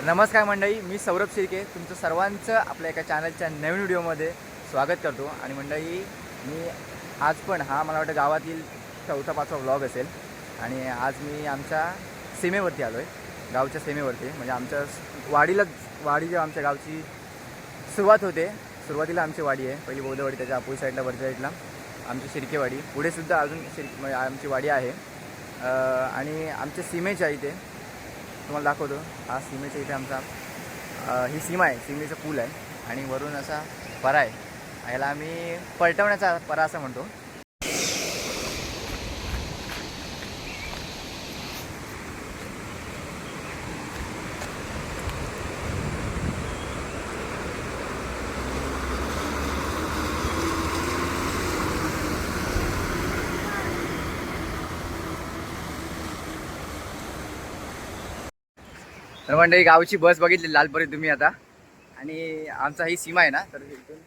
तर नमस्कार मंडळी मी सौरभ शिर्के. तुमचं सर्वांचं आपल्या एका चॅनलच्या नवीन व्हिडिओमध्ये स्वागत करतो. आणि मंडळी मी आज पण हा मला वाटतं गावातील चौथा पाचवा व्लॉग असेल. आणि आज मी आमच्या सीमेवरती आलो आहे गावच्या सीमेवरती. म्हणजे आमच्या वाडीला वाडी जेव्हा आमच्या गावची सुरुवात होते सुरुवातीला आमची वाडी आहे. पहिली बौद्धवाडी त्याच्या अपोजिट साईडला वरच्या साईडला आमची शिर्केवाडी पुढेसुद्धा अजून शिर म्हणजे आमची वाडी आहे. आणि आमच्या सीमेच्या इथे तुम्हाला दाखवतो. हा सीमेच्या इथे आमचा ही सीमा आहे. सीमेचा पूल आहे. आणि वरून असा परा आहे. याला आम्ही पलटवण्याचा परा असं म्हणतो. तर म्हणजे गावची बस बघितली लालपरी तुम्ही आता. आणि आमचा ही सीमा आहे ना तर इथून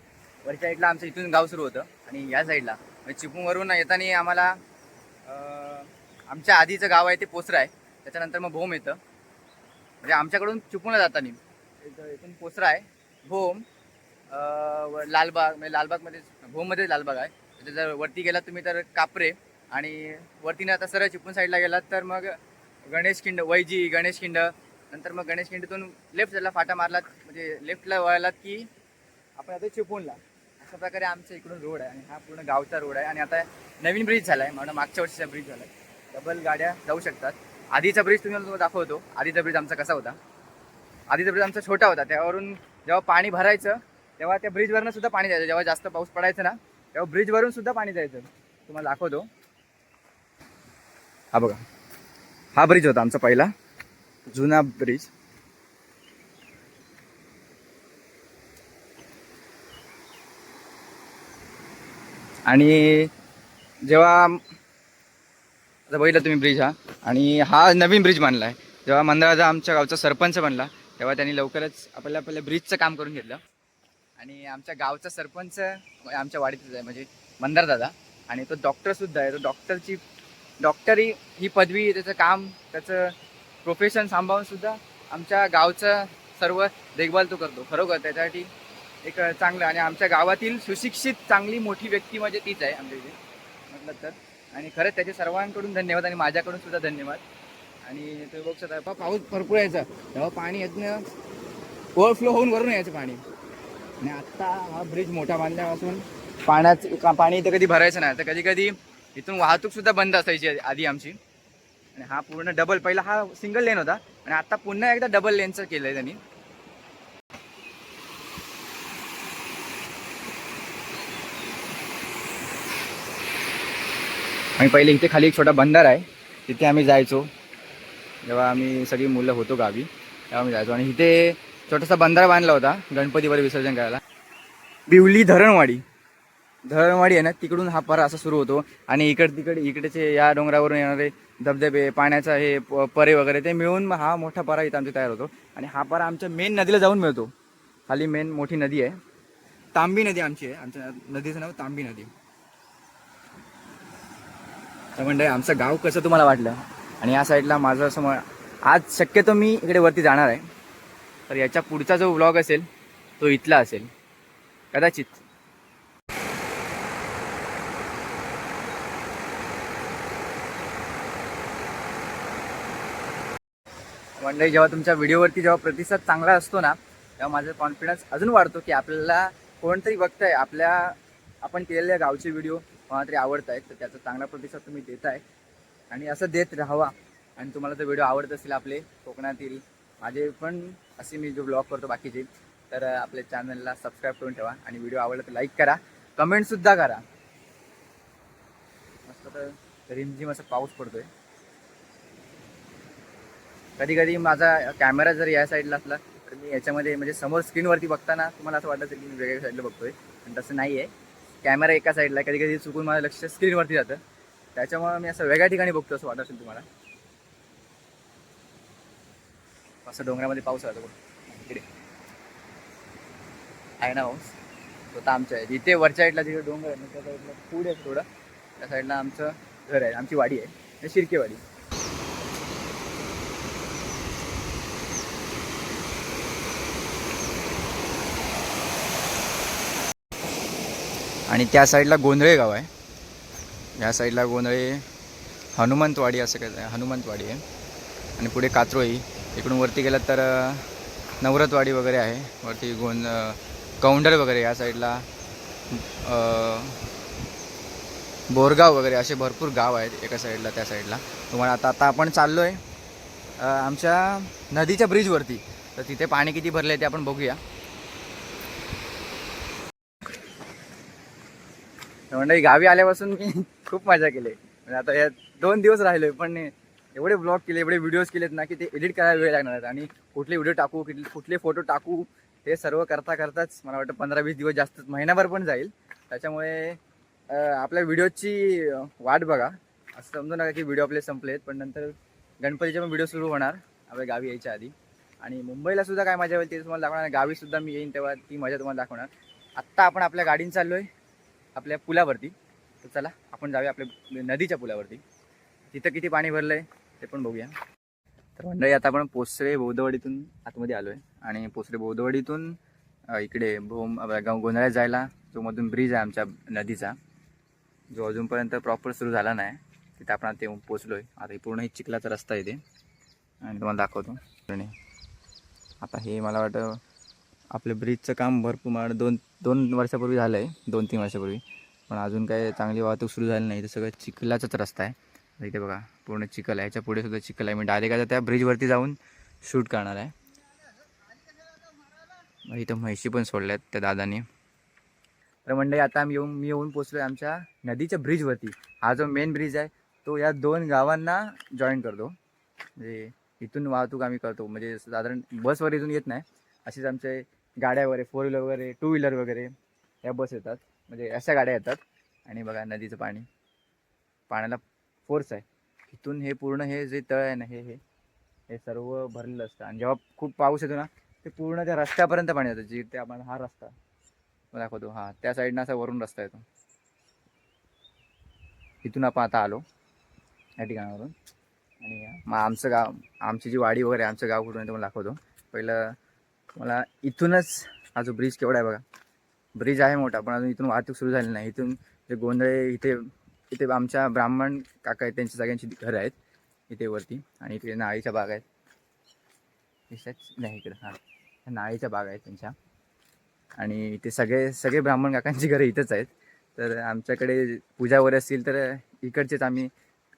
वरच्या साईडला आमचं इथून गाव सुरू होतं. आणि या साईडला म्हणजे चिपळूणवरून येताना आम्हाला आमच्या आधीचं गाव आहे ते पोसरा आहे. त्याच्यानंतर मग भोम येतं. म्हणजे आमच्याकडून चिपळूणला जाताना. इथून पोसरा आहे भोम व लालबाग म्हणजे लालबागमध्ये भोममध्ये लालबाग आहे. त्याच्या जर वरती गेलात तुम्ही तर कापरे आणि वरतीने आता सरळ चिपळूण साईडला गेलात तर मग गणेश खिंड वैजी गणेश खिंड नंतर मग गणेश खिंडीतून लेफ्ट झाला फाटा मारलात. म्हणजे लेफ्टला वळलात की आपण आता चिपळूणला. अशा प्रकारे आमच्या इकडून रोड आहे आणि हा पूर्ण गावचा रोड आहे. आणि आता नवीन ब्रिज झाला आहे म्हणून मागच्या वर्षीचा ब्रिज झाला आहे डबल गाड्या जाऊ शकतात. आधीचा ब्रिज तुम्ही तुम्हाला दाखवतो. आधीचा ब्रिज आमचा कसा होता? आधीचा ब्रिज आमचा छोटा होता. त्यावरून जेव्हा पाणी भरायचं तेव्हा त्या ब्रिजवरनं सुद्धा पाणी जायचं. जेव्हा जास्त पाऊस पडायचं ना तेव्हा ब्रिजवरून सुद्धा पाणी जायचं. तुम्हाला दाखवतो. हा बघा. हा ब्रिज होता आमचा पहिला. जुना ब्रिज. आणि जेव्हा आता बघितलं तुम्ही ब्रिज हा आणि हा नवीन ब्रिज बांधला आहे. जेव्हा मंडळाचा आमच्या गावचा सरपंच बनला तेव्हा त्यांनी लवकरच आपल्याला आपल्या ब्रिजचं काम करून घेतलं. आणि आमच्या गावचा सरपंच आमच्या वाडीतच आहे म्हणजे मंदार दादा. आणि तो डॉक्टर सुद्धा आहे. तो डॉक्टरची डॉक्टरी ही पदवी त्याचं काम त्याचं प्रोफेशन सांभाळून सुद्धा आमच्या गावचं सर्व देखभाल तो करतो. खरोखर त्याच्यासाठी एक चांगलं आणि आमच्या गावातील सुशिक्षित चांगली मोठी व्यक्ती म्हणजे तीच आहे आमच्या इथे. म्हटलं तर. आणि खरंच त्याचे सर्वांकडून धन्यवाद आणि माझ्याकडून सुद्धा धन्यवाद. आणि तुम्ही बघू शकता पाऊस भरपूर यायचा तेव्हा पाणी येतनं ओव्हरफ्लो होऊन वरून यायचं पाणी. आणि आत्ता हा ब्रिज मोठा बांधल्यापासून पाण्याचं का- पाणी इथं कधी भरायचं नाही. तर कधी कधी इथून वाहतूक सुद्धा बंद असायची आधी आमची. आणि हा पूर्ण डबल पहिला हा सिंगल लेन होता. आणि आता पुन्हा एकदा डबल लेनचं केलंय त्यांनी. आणि पहिले इथे खाली एक छोटा बंदर आहे. तिथे आम्ही जायचो. जेव्हा आम्ही सगळी मुलं होतो गावी तेव्हा आम्ही जायचो. आणि इथे छोटासा बंदर बांधला होता गणपतीवर विसर्जन करायला. बिवली धरणवाडी. धरणवाडी आहे ना तिकडून हा परा असा सुरू होतो. आणि इकड तिकडे इकडेचे या डोंगरावरून येणारे धबधबे पाण्याचा हे प- परे वगैरे ते मिळून मग हा मोठा परा इथं आमच्या तयार होतो. आणि हा परा आमच्या मेन नदीला जाऊन मिळतो. खाली मेन मोठी नदी आहे. तांबी नदी आमची आहे. आमच्या नदीचं नाव तांबी नदी. तर म्हणजे आमचं गाव कसं तुम्हाला वाटलं? आणि या साईडला माझं असं आज शक्यतो मी इकडे वरती जाणार आहे. तर याच्या पुढचा जो व्लॉग असेल तो इथला असेल. कदाचित. मंडळी जेव्हा तुमच्या व्हिडिओवरती जेव्हा प्रतिसाद चांगला असतो ना तेव्हा माझा कॉन्फिडन्स अजून वाढतो की आपल्याला कोणतरी बघताय आपल्या आपण केलेल्या गावचे व्हिडिओ कोणा तरी आवडत आहेत तर त्याचा चांगला प्रतिसाद तुम्ही देत आहे आणि असं देत राहावा. आणि तुम्हाला जर व्हिडिओ आवडत असतील आपले कोकणातील माझे पण असे मी जो ब्लॉग करतो बाकीचे तर आपल्या चॅनलला सबस्क्राईब करून ठेवा. आणि व्हिडिओ आवडला तर लाईक करा. कमेंटसुद्धा करा. मस्त तर रिमझिम असं पाऊस पडतोय. कधी कधी माझा कॅमेरा जर या साईडला असला तर मी याच्यामध्ये म्हणजे समोर स्क्रीनवरती बघताना तुम्हाला असं वाटत असेल की मी वेगळ्या साईडला बघतोय. पण तसं नाही आहे कॅमेरा एका साईडला कधी कधी चुकून माझं लक्ष स्क्रीनवरती जातं. त्याच्यामुळे मी असं वेगळ्या ठिकाणी बघतो असं वाटत असेल तुम्हाला. असं डोंगरामध्ये पाऊस आला इकडे. आहे ना पाऊस? तो तर आमच्या आहे. जिथे वरच्या साईडला जिथे डोंगर आहे. ना त्या साईडला पुढे आहे थोडं. त्या साईडला आमचं घर आहे. आमची वाडी आहे. शिरकेवाडी. आणि त्या साईडला गोंधळे गाव आहे. या साईडला गोंधळे हनुमंतवाडी असं काय हनुमंतवाडी आहे. आणि पुढे कात्रोई इकडून वरती गेलात तर नवरतवाडी वगैरे आहे. वरती गोंद कौंडर वगैरे या साईडला बोरगाव वगैरे असे भरपूर गाव आहेत एका साईडला त्या साईडला. तुम्हाला आता आता आपण चाललो आहे आमच्या नदीच्या ब्रिजवरती तर तिथे पाणी किती भरलं आहे ते आपण बघूया. तर मंडळी गावी आल्यापासून मी खूप मजा केली. म्हणजे आता या दोन दिवस राहिलोय पण एवढे ब्लॉग केले एवढे व्हिडिओज केलेत ना की ते एडिट करायला वेळ लागणार आहेत आणि कुठले व्हिडिओ टाकू कुठले कुठले फोटो टाकू हे सर्व करता करताच मला वाटतं पंधरा वीस दिवस जास्त महिनाभर पण जाईल. त्याच्यामुळे आपल्या व्हिडिओची वाट बघा. असं समजू नका की व्हिडिओ आपले संपलेत पण नंतर गणपतीचे पण व्हिडिओ सुरू होणार आपल्या गावी यायच्या आधी. आणि मुंबईला सुद्धा काय मजा होईल ते तुम्हाला दाखवणार. गावी सुद्धा मी येईन तेव्हा ती मजा तुम्हाला दाखवणार. आत्ता आपण आपल्या गाडीने चाललो आहे आपल्या पुलावरती. तर चला आपण जाऊया आपल्या नदीच्या पुलावरती. तिथं किती पाणी भरलं आहे ते पण बघूया. तर मंडळी आता आपण पोसरे बौद्धवाडीतून आतमध्ये आलो आहे आणि पोसरे बौद्धवाडीतून इकडे भोम गाव गोंधळ्यात जायला जो मधून ब्रिज आहे आमच्या नदीचा. जो अजूनपर्यंत प्रॉपर सुरू झाला नाही. तिथे आपण ते पोचलो आहे आता पूर्ण ही चिखलाचा रस्ता आहे ते. आणि तुम्हाला दाखवतो. आता हे मला वाटतं आपलं ब्रिजचं काम भरपूर मला दोन दोन वर्षापूर्वी झालं आहे दोन तीन वर्षापूर्वी. पण अजून काय चांगली वाहतूक सुरू झाली नाही. तर सगळं चिखलाचाच रस्ता आहे. इथे बघा पूर्ण चिखल आहे. ह्याच्या पुढे सुद्धा चिखल आहे. मी डायरेक्ट आता त्या ब्रिजवरती जाऊन शूट करणार आहे. इथं म्हैशी पण सोडल्यात त्या दादाने. तर मंडळी आता आम्ही येऊन मी येऊन पोचलो आहे आमच्या नदीच्या ब्रिजवरती हा जो मेन ब्रिज आहे तो या दोन गावांना जॉईन करतो. म्हणजे इथून वाहतूक आम्ही करतो. म्हणजे साधारण बसवर इथून येत नाही. असेच आमचे गाड्या वगैरे फोर व्हीलर वगैरे टू व्हीलर वगैरे या बस येतात. म्हणजे अशा गाड्या येतात. आणि बघा नदीचं पाणी. पाण्याला फोर्स आहे. इथून हे पूर्ण हे जे तळ आहे ना हे हे हे सर्व भरलेलं असतं. आणि जेव्हा खूप पाऊस येतो ना ते पूर्ण त्या रस्त्यापर्यंत पाणी येतं. जिथे आपण हा रस्ता दाखवतो. हा त्या साईडनं असा वरून रस्ता येतो. इथून आपण आता आलो. या ठिकाणावरून. आणि मग आमचं गाव आमची जी वाडी वगैरे आमचं गाव कुठून आहे दाखवतो. पहिलं मला इथूनच हा जो ब्रिज केवढा आहे बघा. ब्रिज आहे मोठा पण अजून इथून वाहतूक सुरू झाली नाही. इथून जे गोंधळे इथे इथे आमच्या ब्राह्मण काका आहेत त्यांची सगळ्यांची घरं आहेत. इथे वरती आणि इथे नाळीच्या बाग आहेत नाही इकडं हां. नाळीच्या बाग आहेत त्यांच्या आणि इथे सगळे सगळे ब्राह्मण काकांची घरं इथंच आहेत. तर आमच्याकडे पूजा वगैरे असतील तर इकडचेच आम्ही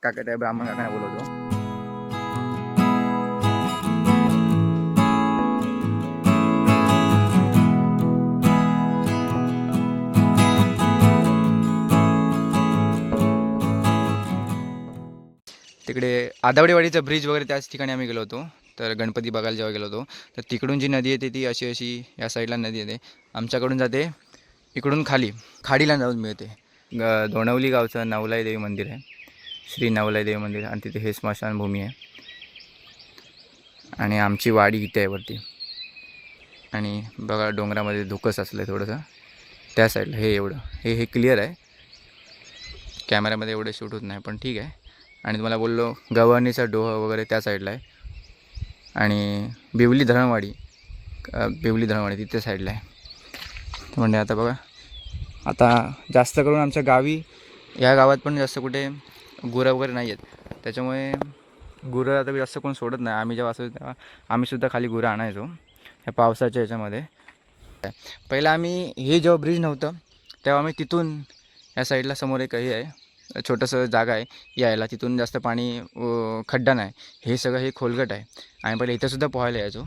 काका त्या ब्राह्मण काकांना बोलवतो. तिकडे आदावडेवाडीचा ब्रिज वगैरे त्याच ठिकाणी आम्ही गेलो होतो. तर गणपती बघायला जेव्हा गेलो होतो तर तिकडून जी नदी येते ती अशी अशी या साईडला नदी येते. आमच्याकडून जाते इकडून खाली खाडीला जाऊन मिळते. ग दोणवली गावचं नवलाई देवी मंदिर आहे. श्री नवलाई देवी मंदिर आणि तिथे हे स्मशानभूमी आहे. आणि आमची वाडी इथे आहे वरती. आणि बघा डोंगरामध्ये धुकस असलं आहे थोडंसं. त्या साईडला हे एवढं. हे हे क्लिअर आहे. कॅमेऱ्यामध्ये एवढं शूट होत नाही पण ठीक आहे. आणि तुम्हाला बोललो गव्हाणीचा डोह वगैरे त्या साईडला आहे. आणि बिवली धरणवाडी बिवली धरणवाडी तिथे साईडला आहे. म्हणजे आता बघा आता जास्त करून आमच्या गावी या गावात पण जास्त कुठे गुरं वगैरे नाही आहेत. त्याच्यामुळे गुरं आता जास्त कोण सोडत नाही. आम्ही जेव्हा असो तेव्हा आम्हीसुद्धा खाली गुरं आणायचो ह्या पावसाच्या ह्याच्यामध्ये पहिलं आम्ही हे जेव्हा ब्रिज नव्हतं तेव्हा आम्ही तिथून या साईडला समोर एक हे आहे छोटंसं जागा आहे यायला. तिथून जास्त पाणी खड्डा नाही. हे सगळं हे खोलगट आहे. आणि पहिले इथंसुद्धा पोहायला यायचो.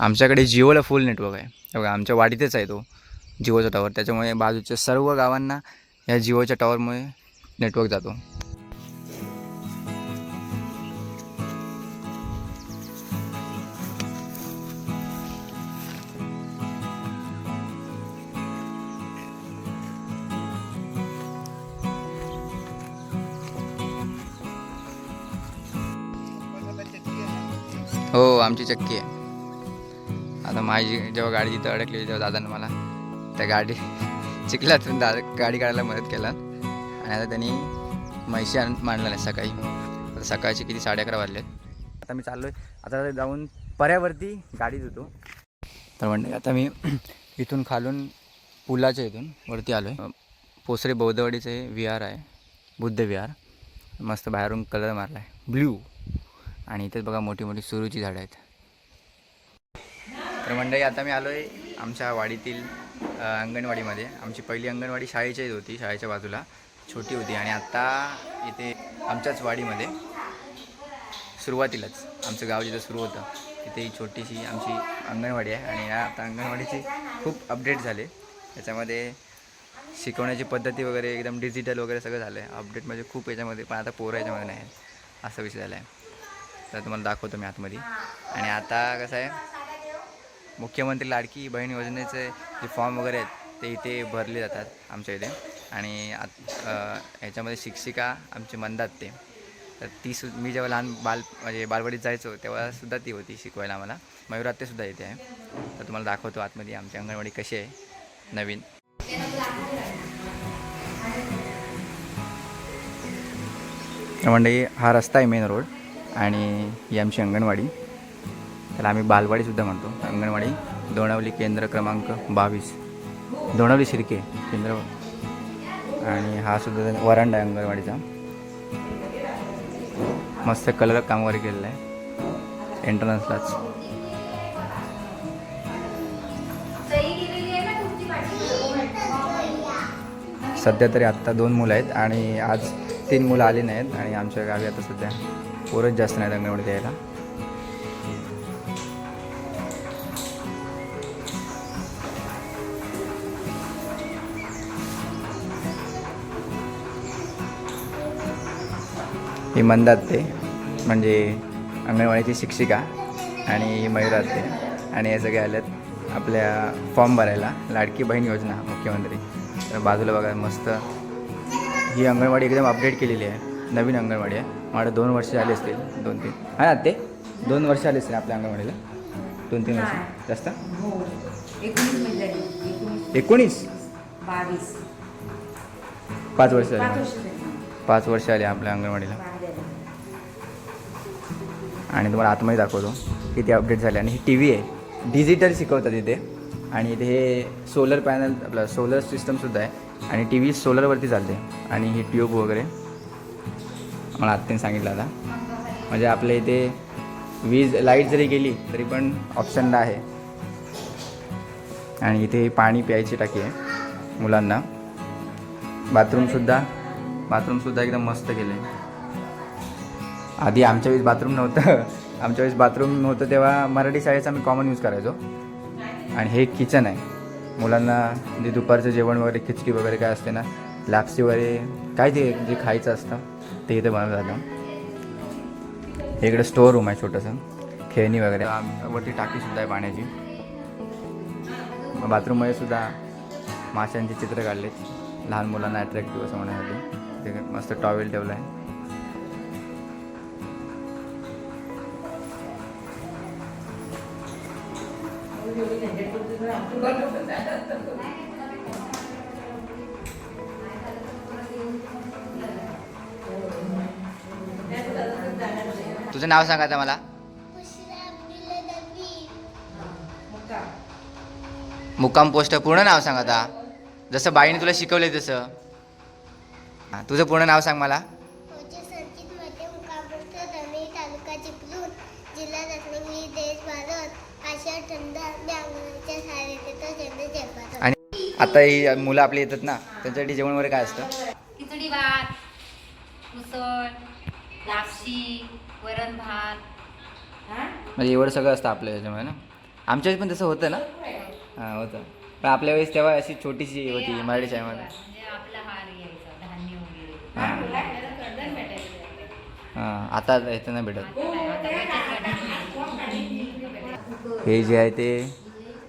आमच्याकडे जिओला फुल नेटवर्क आहे. बघा आमच्या वाडीतच आहे तो जिओचा टॉवर त्याच्यामुळे बाजूच्या सर्व गावांना या जिओच्या टॉवरमुळे नेटवर्क जातो. हो आमची चक्की आहे. आता माझी जेव्हा गाडी जिथं अडकली तेव्हा दादानं मला त्या गाडी चिखलातून दादा गाडी काढायला मदत केला. आणि आता त्यांनी म्हैशी आणून मांडला नाही सकाळी. आता सकाळचे किती? साडे अकरा वाजले. आता मी चाललो आहे आता जाऊन पर्यावरती गाडी धुतो. तर म्हणजे आता मी इथून खालून पुलाच्या इथून वरती आलो आहे पोसरे बौद्धवाडीचं हे विहार आहे. बुद्ध विहार. मस्त बाहेरून कलर मारला आहे ब्ल्यू आणि इथेच बघा मोठी मोठी सुरूची झाडं आहेत. तर मंडळी आता मी आलो आहे आमच्या वाडीतील अंगणवाडीमध्ये. आमची पहिली अंगणवाडी शाळेच्याच होती शाळेच्या बाजूला. छोटी होती आणि आत्ता इथे आमच्याच वाडीमध्ये सुरुवातीलाच आमचं गाव जिथं सुरू होतं तिथे ही छोटीशी आमची अंगणवाडी आहे. आणि या आता अंगणवाडीची खूप अपडेट झाले. त्याच्यामध्ये शिकवण्याची पद्धती वगैरे एकदम डिजिटल वगैरे सगळं झालं आहे अपडेट म्हणजे खूप याच्यामध्ये पण आता पोरं याच्यामध्ये नाही आहेत असा विषय झाला आहे तर तुम्हाला दाखवतो मी आतमध्ये. आणि आता कसं आहे मुख्यमंत्री लाडकी बहीण योजनेचे जे फॉर्म वगैरे आहेत ते इथे भरले जातात आमच्या इथे. आणि आत ह्याच्यामध्ये शिक्षिका आमचे म्हणतात ते. तर ती सु मी जेव्हा लहान बाल म्हणजे बालवाडीत जायचो तेव्हासुद्धा ती होती शिकवायला आम्हाला. मयुरात्तेसुद्धा येते आहे. तर तुम्हाला दाखवतो आतमध्ये आमची अंगणवाडी कशी आहे नवीन. म्हणजे हा रस्ता आहे मेन रोड आणि ही आमची अंगणवाडी. त्याला आम्ही बालवाडीसुद्धा म्हणतो. अंगणवाडी दोणावली केंद्र क्रमांक बावीस. दोणावली शिर्के केंद्र. आणि हा सुद्धा वरांडा आहे अंगणवाडीचा. मस्त कलर काम वगैरे केलेलं आहे. एंट्रन्सलाच सध्या तरी आत्ता दोन मुलं आहेत आणि आज तीन मुलं आली नाहीत आणि आमच्या गावी आता सध्या पोरच जास्त नाहीत अंगणवाडीत यायला ही मंदात ते म्हणजे अंगणवाडीची शिक्षिका आणि ही मयुरात ते. आणि हे सगळे आल्यात आपल्या फॉर्म भरायला लाडकी बहीण योजना मुख्यमंत्री. तर बाजूला बघा मस्त ही अंगणवाडी एकदम अपडेट केलेली आहे. नवीन अंगणवाडी आहे. मला दोन वर्ष झाली असतील. दोन तीन. हा ना ते दोन वर्ष आले असतील आपल्या अंगणवाडीला. दोन तीन वर्ष. जास्त? हो. एकोणीस पाच वर्ष झाली. पाच वर्ष आली आपल्या अंगणवाडीला. आणि तुम्हाला आतमध्ये दाखवतो. किती अपडेट झाले. आणि ही टी व्ही आहे. डिजिटल शिकवतात इथे. आणि इथे हे सोलर पॅनल आपलं सोलर सिस्टमसुद्धा आहे. आणि टी व्ही सोलरवरती चालते. आणि ही ट्यूब वगैरे. मला आत्याने सांगितलं आता. म्हणजे आपल्या इथे वीज लाइट जरी गेली तरी पण ऑप्शनला आहे. आणि इथे पाणी प्यायची टाकी आहे मुलांना. बाथरूमसुद्धा बाथरूमसुद्धा एकदम मस्त केलं आहे आधी आमच्या वेळेस बाथरूम नव्हतं. आमच्या वेळेस बाथरूम नव्हतं तेव्हा मराठी शाळेचा आम्ही कॉमन यूज करायचो. आणि हे किचन आहे. मुलांना जे दुपारचं जेवण वगैरे खिचडी वगैरे काय असते ना लापसी वगैरे काय ते जे खायचं असतं ते इथे बनवलं जातं. इकडे स्टोअर रूम आहे छोटंसं खेळणी वगैरे. वरती टाकीसुद्धा आहे पाण्याची. बाथरूममध्ये सुद्धा माशांची चित्र काढलेत. लहान मुलांना अट्रॅक्टिव्ह असं म्हणण्यासाठी. ते मस्त टॉवेल ठेवलं आहे. तुझं नाव सांग आता मला. मुक्का. मुक्काम पोस्ट पूर्ण नाव सांग आता. जसं बाईने तुला शिकवले तसं. तुझं पूर्ण नाव सांग मला. आता ही मुलं आपली येतात ना त्यांच्यासाठी जेवण वगैरे काय असतं? खिचडी भात उसळ लापशी वरण भात हा? म्हणजे एवढं सगळं असतं आपल्या याच्यामध्ये ना? आमच्या वेळेस पण तसं होतं ना? हां होतं. पण आपल्या वेळेस तेव्हा अशी छोटीशी होती मराठी शाळेमध्ये. म्हणजे आपला हार यायचा धान्य वगैरे. हां. हां आता इथं नाही भेटत. हे जे आहे ते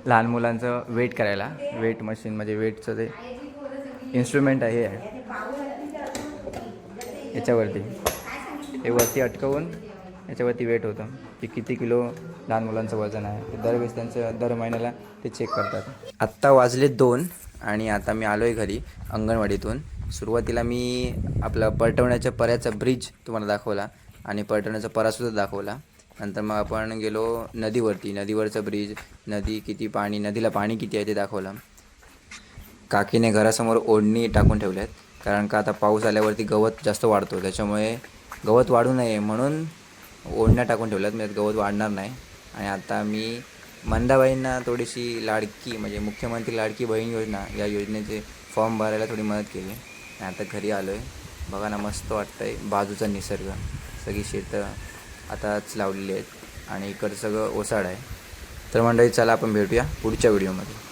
लहान मुलांचं वेट करायला वेट मशीन म्हणजे वेटचं ते इन्स्ट्रुमेंट आहे हे आहे याच्यावरती. हे वरती अटकवून याच्यावरती वेट होतं. की किती किलो लहान मुलांचं वजन आहे. ते दरवेळेस त्यांचं दर महिन्याला ते चेक करतात. आत्ता वाजले दोन आणि आता मी आलो आहे घरी अंगणवाडीतून. सुरुवातीला मी आपला परटवण्याच्या पर्याचा ब्रिज तुम्हाला दाखवला आणि पलटवण्याचा परासुद्धा दाखवला. नंतर मग आपण गेलो नदीवरती. नदीवरचं ब्रिज नदी किती पाणी नदीला पाणी किती आहे ते दाखवलं. काकीने घरासमोर ओढणी टाकून ठेवल्या आहेत कारण का आता पाऊस आल्यावरती गवत जास्त वाढतो. त्याच्यामुळे गवत वाढू नये म्हणून ओढण्या टाकून ठेवल्यात. म्हणजे गवत वाढणार नाही. आणि आता मी मंदाबाईंना थोडीशी लाडकी म्हणजे मुख्यमंत्री लाडकी बहीण योजना या योजनेचे फॉर्म भरायला थोडी मदत केली. आणि आता घरी आलो आहे बघा ना मस्त वाटतं आहे बाजूचा निसर्ग. सगळी शेतं आताच लावलेली आहेत आणि इकडं सगळं ओसाड आहे. तर मंडळी चला आपण भेटूया पुढच्या व्हिडिओमध्ये.